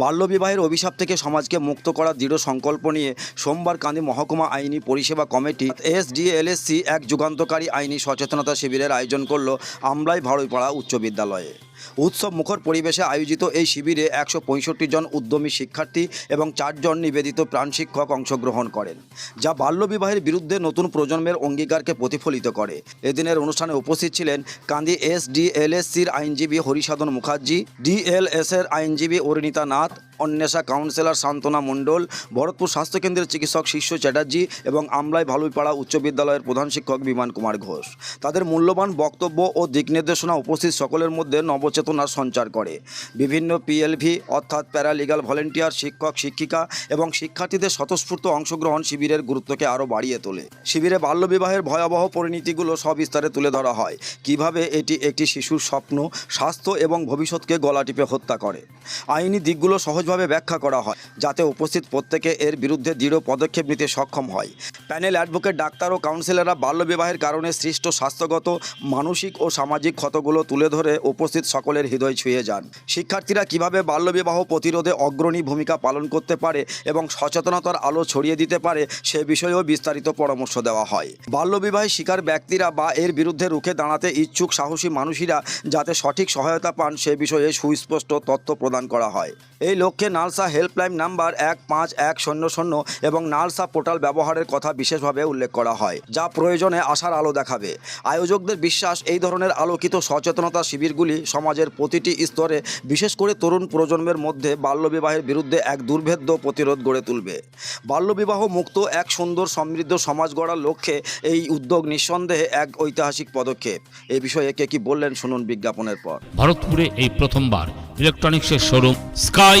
বাল্যবিবাহের অভিশাপ থেকে সমাজকে মুক্ত করার দৃঢ় সংকল্প নিয়ে সোমবার কান্দি মহকুমা আইনি পরিষেবা কমিটি এসডিএলএসসি এক যুগান্তকারী আইনি সচেতনতা শিবিরের আয়োজন করল আমলাই ভাড়ইপাড়া উচ্চ বিদ্যালয়ে। উৎসব মুখর পরিবেশে আয়োজিত এই শিবিরে একশো পঁয়ষট্টি জন উদ্যমী শিক্ষার্থী এবং চারজন নিবেদিত প্রাণ শিক্ষক অংশগ্রহণ করেন, যা বাল্যবিবাহের বিরুদ্ধে নতুন প্রজন্মের অঙ্গীকারকে প্রতিফলিত করে। এদিনের অনুষ্ঠানে উপস্থিত ছিলেন কান্দি এস ডিএলএসসির আইনজীবী হরিসাধন মুখার্জি ডিএলএস এর আইনজীবী অরিণিতা নাথ অন্বেষা কাউন্সিলর সান্ত্বনা মণ্ডল, ভরতপুর স্বাস্থ্যকেন্দ্রের চিকিৎসক শিষ্য চ্যাটার্জি এবং আমলাই ভালুইপাড়া উচ্চ বিদ্যালয়ের প্রধান শিক্ষক বিমান কুমার ঘোষ। তাদের মূল্যবান বক্তব্য ও দিক নির্দেশনা উপস্থিত সকলের মধ্যে নবচেতনার সঞ্চার করে। বিভিন্ন পিএলভি অর্থাৎ প্যারালিগাল ভলেন্টিয়ার শিক্ষক, শিক্ষিকা এবং শিক্ষার্থীদের স্বতঃস্ফূর্ত অংশগ্রহণ শিবিরের গুরুত্বকে আরও বাড়িয়ে তোলে। শিবিরে বাল্যবিবাহের ভয়াবহ পরিণতিগুলো সবিস্তারে তুলে ধরা হয়। কীভাবে এটি একটি শিশুর স্বপ্ন, স্বাস্থ্য এবং ভবিষ্যৎকে গলা টিপে হত্যা করে। আইনি দিকগুলো সহজভাবে ব্যাখ্যা করা হয়, যাতে উপস্থিত প্রত্যেকে এর বিরুদ্ধে দৃঢ় পদক্ষেপ নিতে সক্ষম হয়। প্যানেল অ্যাডভোকেট, ডাক্তার ও কাউন্সিলররা বাল্যবিবাহের কারণে সৃষ্ট স্বাস্থ্যগত, মানসিক ও সামাজিক ক্ষতগুলো তুলে ধরে উপস্থিত সকলের হৃদয় ছুঁয়ে যান। শিক্ষার্থীরা কীভাবে বাল্যবিবাহ প্রতিরোধে অগ্রণী ভূমিকা পালন করতে পারে এবং সচেতনতার আলো ছড়িয়ে দিতে পারে, সে বিষয়েও বিস্তারিত পরামর্শ দেওয়া হয়। বাল্যবিবাহের শিকার ব্যক্তিরা বা এর বিরুদ্ধে রুখে দাঁড়াতে ইচ্ছুক সাহসী মানুষেরা যাতে সঠিক সহায়তা পান, সে বিষয়ে সুস্পষ্ট তথ্য প্রদান করা হয়। এই লক্ষ্যে নালসা হেল্পলাইন নাম্বার এক পাঁচ এক শূন্য শূন্য এবং নালসা পোর্টাল ব্যবহারের কথা বিশেষভাবে উল্লেখ করা হয়, যা প্রয়োজনে আশার আলো দেখাবে। আয়োজকদের বিশ্বাস, এই ধরনের আলোকিত সচেতনতা শিবিরগুলি সমাজের প্রতিটি স্তরে, বিশেষ করে তরুণ প্রজন্মের মধ্যে বাল্যবিবাহের বিরুদ্ধে এক দুর্ভেদ্য প্রতিরোধ গড়ে তুলবে। বাল্যবিবাহ মুক্ত, এক সুন্দর, সমৃদ্ধ সমাজ গড়ার লক্ষ্যে এই উদ্যোগ নিঃসন্দেহে এক ঐতিহাসিক পদক্ষেপ। এই বিষয়ে কে কি বললেন, শুনুন বিজ্ঞাপনের পর। ভারতপুরে এই প্রথমবার ইলেকট্রনিক্সের শোরুম স্কাই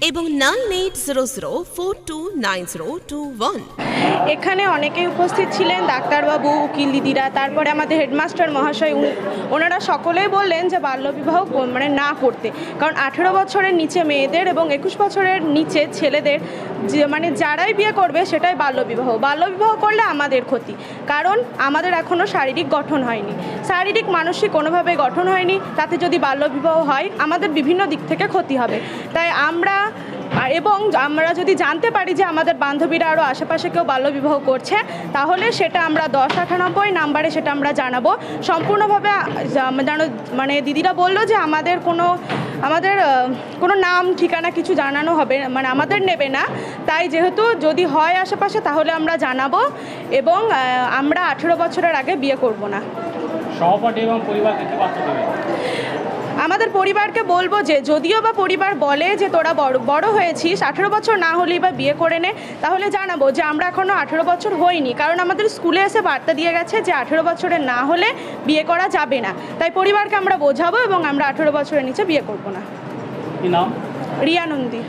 এবং nine eight zero zero four two nine zero two one. এখানে অনেকেই উপস্থিত ছিলেন, ডাক্তারবাবু, উকিল দিদিরা, তারপরে আমাদের হেডমাস্টার মহাশয় ওনারা সকলেই বললেন যে বাল্যবিবাহ মানে না করতে। কারণ আঠেরো বছরের নিচে মেয়েদের এবং একুশ বছরের নিচে ছেলেদের যে মানে যারাই বিয়ে করবে সেটাই বাল্যবিবাহ। বাল্যবিবাহ করলে আমাদের ক্ষতি। কারণ আমাদের এখনও শারীরিক গঠন হয়নি। শারীরিক, মানসিক কোনোভাবে গঠন হয়নি। তাতে যদি বাল্যবিবাহ হয়, আমাদের বিভিন্ন দিক থেকে ক্ষতি হবে। তাই আমরা এবং আমরা যদি জানতে পারি যে আমাদের বান্ধবীরা আরও আশেপাশে কেউ বাল্যবিবাহ করছে, তাহলে সেটা আমরা দশ আটানব্বই নাম্বারে সেটা আমরা জানাব। সম্পূর্ণভাবে মানে দিদিরা বলল যে আমাদের কোনো আমাদের কোনো নাম, ঠিকানা কিছু জানানো হবে মানে আমাদের নেবে না। তাই যেহেতু যদি হয় আশেপাশে, তাহলে আমরা জানাব এবং আমরা আঠেরো বছরের আগে বিয়ে করব না। আমাদের পরিবারকে বলব যে যদিও বা পরিবার বলে যে তোরা বড় বড় হয়েছিস আঠেরো বছর না হলেই বা বিয়ে করে নে তাহলে জানাব যে আমরা এখনও আঠেরো বছর হইনি। কারণ আমাদের স্কুলে এসে বার্তা দিয়ে গেছে যে আঠেরো বছরের না হলে বিয়ে করা যাবে না। তাই পরিবারকে আমরা বোঝাবো এবং আমরা আঠেরো বছরের নিচে বিয়ে করব না। কি নাম? রিয়া নন্দী।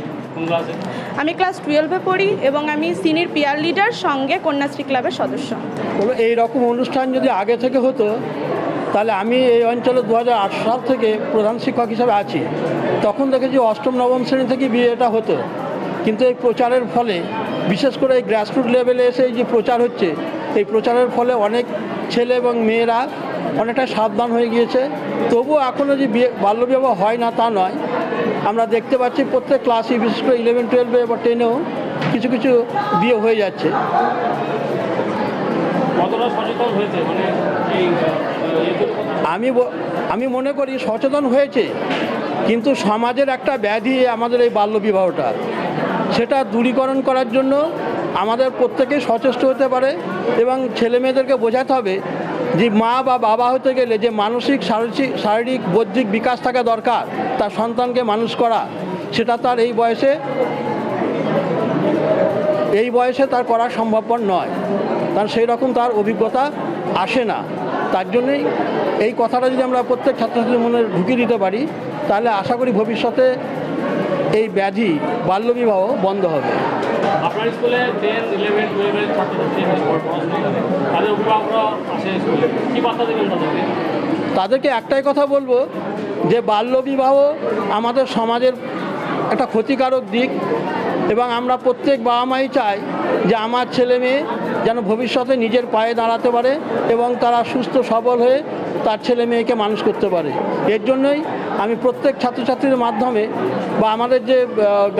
আমি ক্লাস টুয়েলভে পড়ি এবং আমি সিনিয়র পিয়ার লিডার সঙ্গে কন্যাশ্রী ক্লাবের সদস্য। এই রকম অনুষ্ঠান যদি আগে থেকে হতো তাহলে আমি এই অঞ্চলে দু সাল থেকে প্রধান শিক্ষক হিসাবে আছি। তখন দেখেছি অষ্টম, নবম শ্রেণি থেকে বিয়েটা হতো। কিন্তু এই প্রচারের ফলে, বিশেষ করে এই গ্রাসরুট লেভেলে এসে এই যে প্রচার হচ্ছে, এই প্রচারের ফলে অনেক ছেলে এবং মেয়েরা অনেকটা সাবধান হয়ে গিয়েছে। তবুও এখনও যে বিয়ে বাল্যবিবাহ হয় না তা নয়। আমরা দেখতে পাচ্ছি প্রত্যেক ক্লাসে বিশেষ করে ইলেভেন টুয়েলভে বা টেনেও কিছু কিছু বিয়ে হয়ে যাচ্ছে। কতটা সচেতন হয়েছে? মানে আমি আমি মনে করি সচেতন হয়েছে, কিন্তু সমাজের একটা ব্যাধি আমাদের এই বাল্যবিবাহটা সেটা দূরীকরণ করার জন্য আমাদের প্রত্যেকেই সচেষ্ট হতে পারে এবং ছেলে মেয়েদেরকে বোঝাতে হবে যে মা বা বাবা হতে গেলে যে মানসিক, শারীরিক শারীরিক, বৌদ্ধিক বিকাশ থাকা দরকার, তার সন্তানকে মানুষ করা, সেটা তার এই বয়সে এই বয়সে তার করা সম্ভবপর নয়। কারণ সেই রকম তার অভিজ্ঞতা আসে না। তার জন্যই এই কথাটা যদি আমরা প্রত্যেক ছাত্রছাত্রীর মনে ঢুকিয়ে দিতে পারি তাহলে আশা করি ভবিষ্যতে এই ব্যাধি বাল্যবিবাহ বন্ধ হবে। আপনার স্কুলে টেন ইলেভেন টুয়েলভের ছাত্রছাত্রী এখানে পড়- পড়াশোনা করে তাদের অভিভাবকরা আসে স্কুলে। কী বার্তা দেবেন তাদেরকে? তাদেরকে একটাই কথা বলব যে বাল্যবিবাহ আমাদের সমাজের একটা ক্ষতিকারক দিক এবং আমরা প্রত্যেক বাবা মাই চাই যে আমার ছেলে মেয়ে যেন ভবিষ্যতে নিজের পায়ে দাঁড়াতে পারে এবং তারা সুস্থ, সবল হয়ে তার ছেলে মেয়েকে মানুষ করতে পারে। এর জন্যই আমি প্রত্যেক ছাত্রছাত্রীদের মাধ্যমে বা আমাদের যে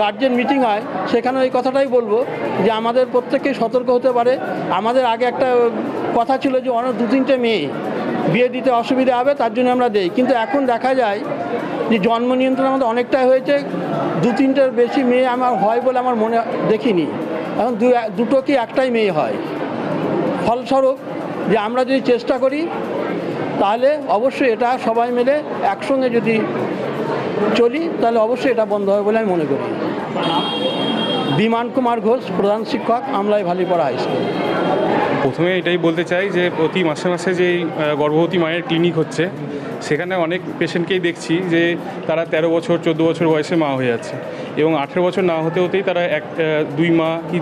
গার্জেন মিটিং হয় সেখানে এই কথাটাই বলব যে আমাদের প্রত্যেককেই সতর্ক হতে পারে। আমাদের আগে একটা কথা ছিল যে অনেক দু তিনটে মেয়ে বিয়ে দিতে অসুবিধা হবে, তার জন্য আমরা দেই। কিন্তু এখন দেখা যায় যে জন্ম নিয়ন্ত্রণ আমাদের অনেকটাই হয়েছে। দু তিনটের বেশি মেয়ে আমার হয় বলে আমার মনে দেখিনি। এখন দুটো কি একটাই মেয়ে হয়? ফলস্বরূপ যে আমরা যদি চেষ্টা করি, তাহলে অবশ্যই এটা সবাই মিলে একসঙ্গে যদি চলি, তাহলে অবশ্যই এটা বন্ধ হবে বলে আমি মনে করি। বিমান কুমার ঘোষ, প্রধান শিক্ষক, আমলাই ভালিপাড়া হাই স্কুল। প্রথমে এটাই বলতে চাই যে, প্রতি মাসে মাসে যেই গর্ভবতী মায়ের ক্লিনিক হচ্ছে, সেখানে অনেক পেশেন্টকেই দেখছি যে, তারা তেরো বছর, চোদ্দ বছর বয়সে মা হয়ে যাচ্ছে। এবং আঠেরো বছর না হতে হতেই তারা এক দুই মা কি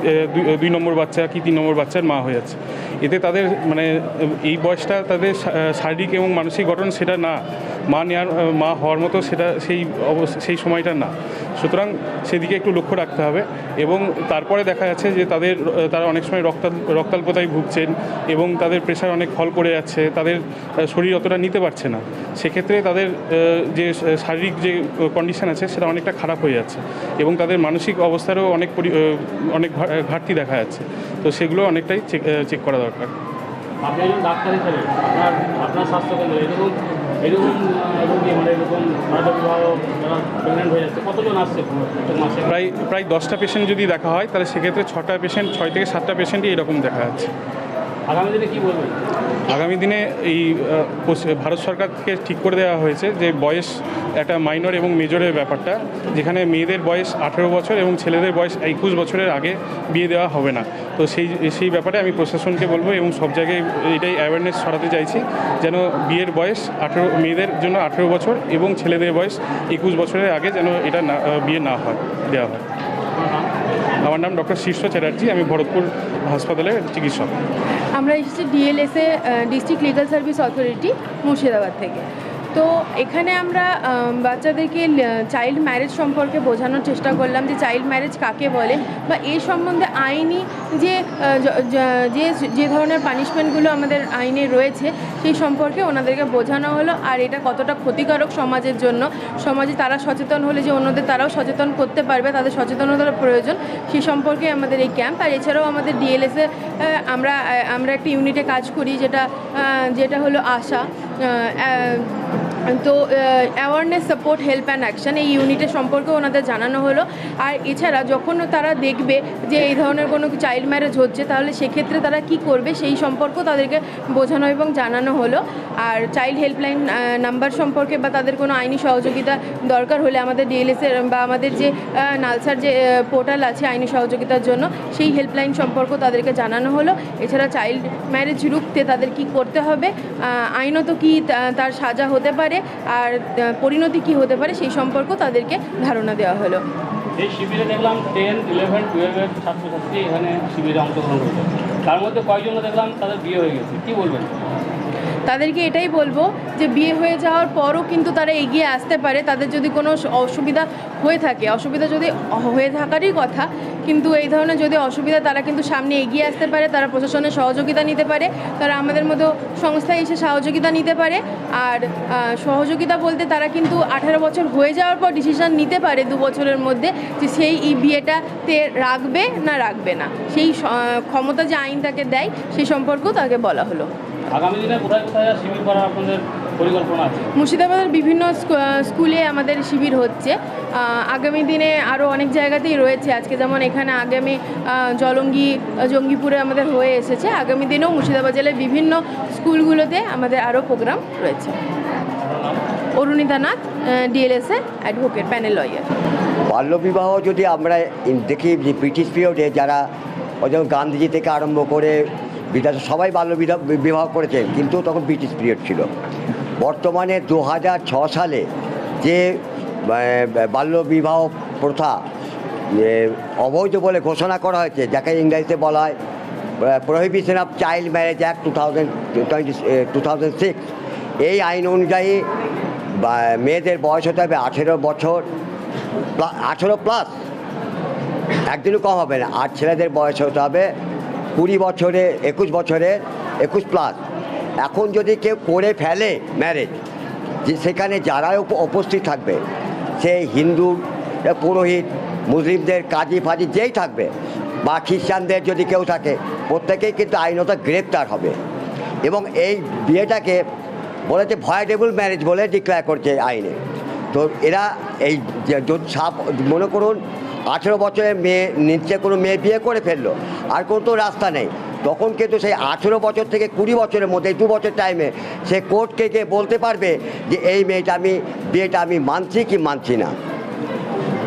দুই- নম্বর বাচ্চা কি তিন নম্বর বাচ্চার মা হয়ে যাচ্ছে। এতে তাদের মানে এই বয়সটা তাদের শারীরিক এবং মানসিক গঠন সেটা না। মা নেওয়ার মা হওয়ার মতো সেটা সেই সেই সময়টা না। সুতরাং সেদিকে একটু লক্ষ্য রাখতে হবে এবং তারপরে দেখা যাচ্ছে যে তাদের তারা অনেক সময় রক্তাল, রক্তাল্পতায় ভুগছেন এবং তাদের প্রেশার অনেক ফল করে যাচ্ছে, তাদের শরীর অতটা নিতে পারছে না। সেক্ষেত্রে তাদের যে শারীরিক যে কন্ডিশন আছে সেটা অনেকটা খারাপ হয়ে যাচ্ছে। এবং তাদের মানসিক অবস্থারও অনেক পরি- অনেক ঘাটতি দেখা যাচ্ছে। তো সেগুলো অনেকটাই চেক চেক করা দরকার। আপনি একজন ডাক্তার হিসেবে আপনার আপনার স্বাস্থ্যকেন্দ্রে এরকম এরকম রোগী মানে এরকম বাল্যবিবাহ যারা প্রেগনেন্ট হয়ে যাচ্ছে কতজন আসছে মাসে? প্রায় প্রায় দশটা পেশেন্ট যদি দেখা হয় তাহলে সেক্ষেত্রে ছটা পেশেন্ট ছয় থেকে সাতটা পেশেন্টই এরকম দেখা যাচ্ছে। আগামী দিনে কী বলবেন? আগামী দিনে এই ভারত সরকারকে ঠিক করে দেওয়া হয়েছে যে বয়স একটা মাইনর এবং মেজরের ব্যাপারটা যেখানে মেয়েদের বয়স আঠেরো বছর এবং ছেলেদের বয়স একুশ বছরের আগে বিয়ে দেওয়া হবে না। তো সেই সেই ব্যাপারে আমি প্রশাসনকে বলব এবং সব জায়গায় এটাই অ্যাওয়ারনেস ছড়াতে চাইছি যেন বিয়ের বয়স আঠেরো মেয়েদের জন্য আঠেরো বছর এবং ছেলেদের বয়স একুশ বছরের আগে যেন এটা না বিয়ে না হয় দেওয়া হয়। আমার নাম ডক্টর শীর্ষ চ্যাটার্জি আমি ভরতপুর হাসপাতালের চিকিৎসক। আমরা এসেছি DLSA district legal service authority Murshidabad থেকে। তো এখানে আমরা বাচ্চাদেরকে চাইল্ড ম্যারেজ সম্পর্কে বোঝানোর চেষ্টা করলাম যে চাইল্ড ম্যারেজ কাকে বলে বা এই সম্বন্ধে আইনি যে য- য- ধরনের পানিশমেন্টগুলো আমাদের আইনে রয়েছে, সেই সম্পর্কে ওনাদেরকে বোঝানো হলো আর এটা কতটা ক্ষতিকারক সমাজের জন্য। সমাজে তারা সচেতন হলে যে অন্যদের তারাও সচেতন করতে পারবে, তাদের সচেতনতার প্রয়োজন সেই সম্পর্কে আমাদের এই ক্যাম্প আর এছাড়াও আমাদের ডিএলএসে আমরা আমরা একটা ইউনিটে কাজ করি যেটা যেটা হলো আশা। তো awareness support help and action এই ইউনিটের সম্পর্কে ওনাদের জানানো হলো। আর এছাড়া যখন তারা দেখবে যে এই ধরনের কোনো চাইল্ড ম্যারেজ হচ্ছে, তাহলে সেক্ষেত্রে তারা কি করবে সেই সম্পর্কেও তাদেরকে বোঝানো এবং জানানো হলো। আর চাইল্ড হেল্পলাইন নাম্বার সম্পর্কে বা তাদের কোনো আইনি সহযোগিতা দরকার হলে আমাদের ডিএলএসের বা আমাদের যে নালসার যে পোর্টাল আছে আইনি সহযোগিতার জন্য, সেই হেল্পলাইন সম্পর্ক তাদেরকে জানানো হলো। এছাড়া চাইল্ড ম্যারেজ রুখতে তাদের কি করতে হবে? আইনত কি তার সাজা হতে পারে? আর পরিণতি কি হতে পারে? সেই সম্পর্কেও তাদেরকে ধারণা দেওয়া হলো। এই শিবিরে দেখলাম টেন ইলেভেন টুয়েলভের ছাত্রছাত্রী এখানে শিবিরে অংশগ্রহণ করেছে। তার মধ্যে কয়েকজন দেখলাম তাদের বিয়ে হয়ে গেছে। কী বলবেন? তাদেরকে এটাই বলব যে বিয়ে হয়ে যাওয়ার পরও কিন্তু তারা এগিয়ে আসতে পারে। তাদের যদি কোনো অসুবিধা হয়ে থাকে, অসুবিধা যদি হয়ে থাকারই কথা, কিন্তু এই ধরনের যদি অসুবিধা তারা কিন্তু সামনে এগিয়ে আসতে পারে, তারা প্রশাসনের সহযোগিতা নিতে পারে, তারা আমাদের মতো সংস্থায় এসে সহযোগিতা নিতে পারে। আর সহযোগিতা বলতে তারা কিন্তু আঠারো বছর হয়ে যাওয়ার পর ডিসিশন নিতে পারে দু বছরের মধ্যে যে সেই এই বিয়েটাতে রাখবে না রাখবে না। সেই ক্ষমতা যে আইন তাকে দেয় সেই সম্পর্কেও তাকে বলা হলো। আগামী দিনে কোথায় কোথায় শিবির করার আপনাদের পরিকল্পনা আছে? মুর্শিদাবাদের বিভিন্ন স্কুলে আমাদের শিবির হচ্ছে। আগামী দিনে আরও অনেক জায়গাতেই রয়েছে। আজকে যেমন এখানে আগামী জলঙ্গি জঙ্গিপুরে আমাদের হয়ে এসেছে। আগামী দিনেও মুর্শিদাবাদ জেলার বিভিন্ন স্কুলগুলোতে আমাদের আরও প্রোগ্রাম রয়েছে। Arunita Nath DLSA advocate panel lawyer বাল্যবিবাহ যদি আমরা দেখি যে ব্রিটিশ পিরিয়ডে যারা ওই যেমন গান্ধীজি থেকে আরম্ভ করে বিদাস সবাই বাল্য বিবাহ করেছে কিন্তু তখন ব্রিটিশ পিরিয়ড ছিল। বর্তমানে দু সালে যে আহ, বাল্যবিবাহ প্রথা অবৈধ বলে ঘোষণা করা হয়েছে যাকে ইংরেজিতে বলা হয় prohibition of child marriage act two thousand two six এই আইন অনুযায়ী মেয়েদের বয়স হতে হবে আঠেরো বছর আঠেরো প্লাস একদিনও কম হবে না আর ছেলেদের বয়স হতে হবে কুড়ি বছরে, একুশ বছরে, একুশ প্লাস এখন যদি কেউ করে ফেলে ম্যারেজ যে সেখানে যারা উপস্থিত থাকবে, সে হিন্দু পুরোহিত, মুসলিমদের, কাজী ফাজি যেই থাকবে, বা খ্রিস্টানদের যদি কেউ থাকে, প্রত্যেকেই কিন্তু আইনত গ্রেপ্তার হবে। এবং এই বিয়েটাকে বলেছে ভয়েডেবল ম্যারেজ বলে ডিক্লেয়ার করছে আইনে। তো এরা এই মনে করুন আঠেরো বছরের মেয়ে নিচে কোনো মেয়ে বিয়ে করে ফেলল আর কোনো তো রাস্তা নেই। তখন কিন্তু সেই আঠেরো বছর থেকে কুড়ি বছরের মধ্যে দু বছর টাইমে সে কোর্টকে গিয়ে বলতে পারবে যে এই মেয়েটা আমি বিয়েটা আমি মানছি কি মানছি না।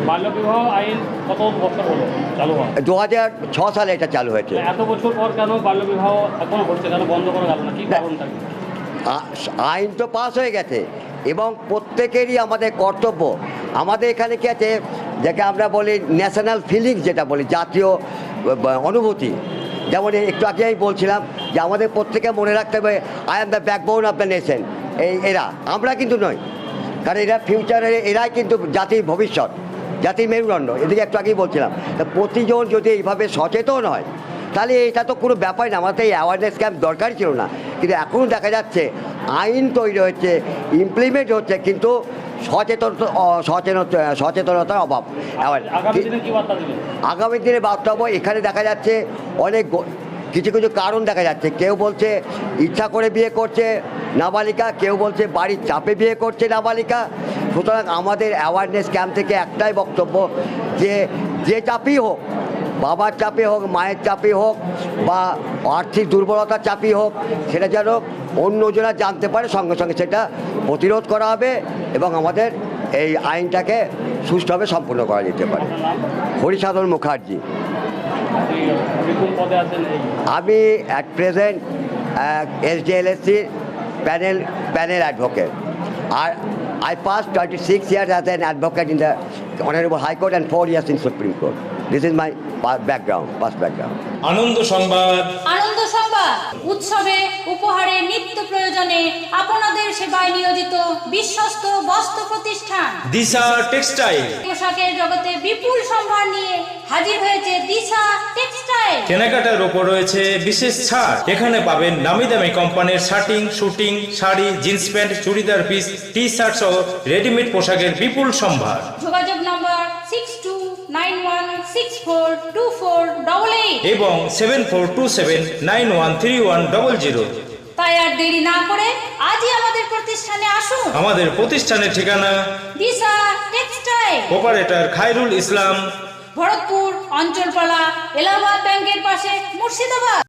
বাল্যবিবাহ আইন কত বছর হলো? চালু হয়? দু হাজার ছ সালে এটা চালু হয়েছে। এত বছর পর কেন বাল্যবিবাহ এখনও হচ্ছে? কেন বন্ধ করা গেল না? কি কারণ থাকে আইন তো পাস হয়ে গেছে। এবং প্রত্যেকেরই আমাদের কর্তব্য। আমাদের এখানে কি আছে? যাকে আমরা বলি ন্যাশনাল ফিলিংস যেটা বলি, জাতীয় অনুভূতি। যেমন একটু আগে আমি বলছিলাম যে আমাদের প্রত্যেকে মনে রাখতে হবে I am the backbone of the nation এই, এরা। আমরা কিন্তু নই। কারণ এরা ফিউচারে এরাই কিন্তু জাতির ভবিষ্যৎ, জাতির মেরুদণ্ড। এদিকে একটু আগেই বলছিলাম প্রতিজন যদি এইভাবে সচেতন হয় তাহলে এটা তো কোনো ব্যাপার না আমাদের এই অ্যাওয়ারনেস ক্যাম্প দরকারই ছিল না। কিন্তু এখনও দেখা যাচ্ছে আইন তৈরি হচ্ছে ইমপ্লিমেন্ট হচ্ছে কিন্তু সচেতন সচেতন সচেতনতার অভাব। আগামী দিনে বার্তা এখানে দেখা যাচ্ছে অনেক কিছু কিছু কারণ দেখা যাচ্ছে। কেউ বলছে ইচ্ছা করে বিয়ে করছে নাবালিকা কেউ বলছে বাড়ির চাপে বিয়ে করছে নাবালিকা। সুতরাং আমাদের অ্যাওয়ারনেস ক্যাম্প থেকে একটাই বক্তব্য যে যে চাপই হোক বাবার চাপে হোক, মায়ের চাপে হোক, বা আর্থিক দুর্বলতার চাপই হোক, সেটা যেন অন্যজনা জানতে পারে, সঙ্গে সঙ্গে সেটা প্রতিরোধ করা হবে এবং আমাদের এই আইনটাকে সুষ্ঠুভাবে সম্পূর্ণ করা যেতে পারে। হরিসাধন মুখার্জি। আমি at present SDLSC panel panel advocate R I pass twenty six years as an advocate in the honourable high court and four years in supreme court this is my background pass background আনন্দ সংবাদ। আনন্দ সংবাদ উৎসবে উপহারে নিত্য প্রয়োজনে আপনাদের সেবায় নিয়োজিত বিশ্বস্ত বস্ত্র প্রতিষ্ঠান। দিশা টেক্সটাইল। পোশাকের জগতে বিপুল সম্ভার নিয়ে হাজির হয়েছে দিশা টেক্সটাইল। কেনাকাটার ওপর রয়েছে বিশেষ ছাড়। এখানে পাবেন নামি দামি কোম্পানির shirting suiting sari jeans pant churidar piece T shirt সহ রেডিমেড পোশাকের বিপুল সম্ভার। যোগাযোগ নম্বর six two nine one six four two four double eight এবং seven four two seven nine one three one double zero তাই আর দেরি না করে আজই আমাদের প্রতিষ্ঠানে আসুন। আমাদের প্রতিষ্ঠানের ঠিকানা দিশা টেক্সটাইল। অপারেটর খায়রুল ইসলাম। ভরতপুর অঞ্চলপালা এলাহাবাদ ব্যাংকের পাশে মুর্শিদাবাদ।